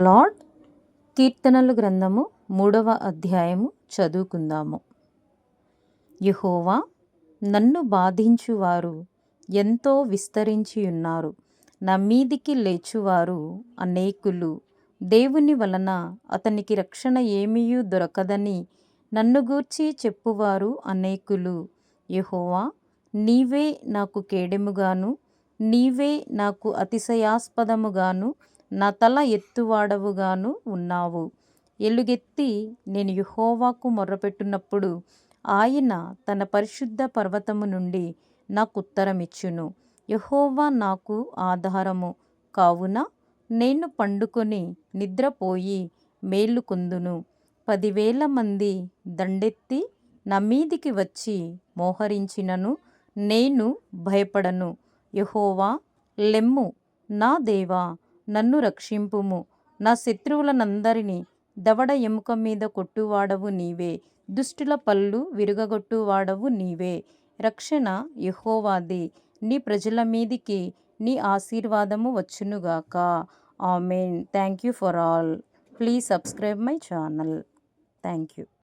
Lord కీర్తనలు గ్రంథము మూడవ అధ్యాయము చదువుకుందాము. యహోవా నన్ను బాధించువారు ఎంతో విస్తరించి ఉన్నారు నా మీదికి లేచువారు అనేకులు. దేవుని వలన అతనికి రక్షణ ఏమీయూ దొరకదని నన్ను గూర్చి చెప్పువారు అనేకులు. యహోవా నీవే నాకు కేడెముగాను నీవే నాకు అతిశయాస్పదముగాను నా తల ఎత్తువాడవుగాను ఉన్నావు. ఎలుగెత్తి నేను యుహోవాకు మొర్రపెట్టునప్పుడు ఆయన తన పరిశుద్ధ పర్వతము నుండి నాకు ఉత్తరమిచ్చును యహోవా నాకు ఆధారము. కావున నేను పండుకొని నిద్రపోయి మేలుకొందును. పదివేల మంది దండెత్తి నా మీదికి వచ్చి మోహరించినను నేను భయపడను. యహోవా లెమ్ము నా దేవా నన్ను రక్షింపుము. నా శత్రువులనందరినీ దవడ ఎముక మీద కొట్టువాడవు నీవే. దుష్టుల పళ్ళు విరుగగొట్టువాడవు నీవే. రక్షణ యహోవాది. నీ ప్రజల మీదికి నీ ఆశీర్వాదము వచ్చునుగాక. Amen. Thank you for all. Please subscribe my channel. Thank you.